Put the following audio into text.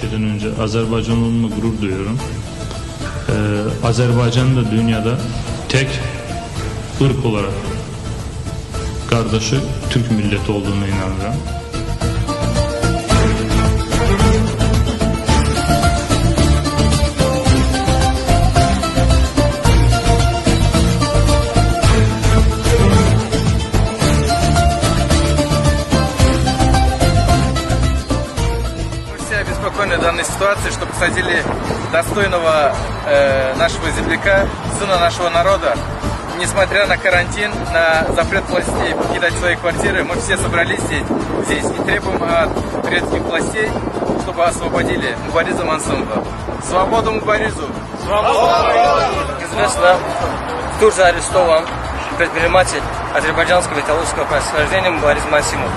şeyden önce Azerbaycan olma gurur duyuyorum. Ee, Azerbaycan da dünyada tek ırk olarak kardeşi Türk milleti olduğuna inanıyorum. Обеспокоены данной ситуацией, что посадили достойного э, нашего земляка, сына нашего народа. Несмотря на карантин, на запрет властей покидать свои квартиры, мы все собрались здесь, здесь и требуем от турецких властей, чтобы освободили Мубариза Мансумова. Свободу Мубаризу! Известно, в Турции арестован предприниматель азербайджанского и талузского происхождения Борис Масимов.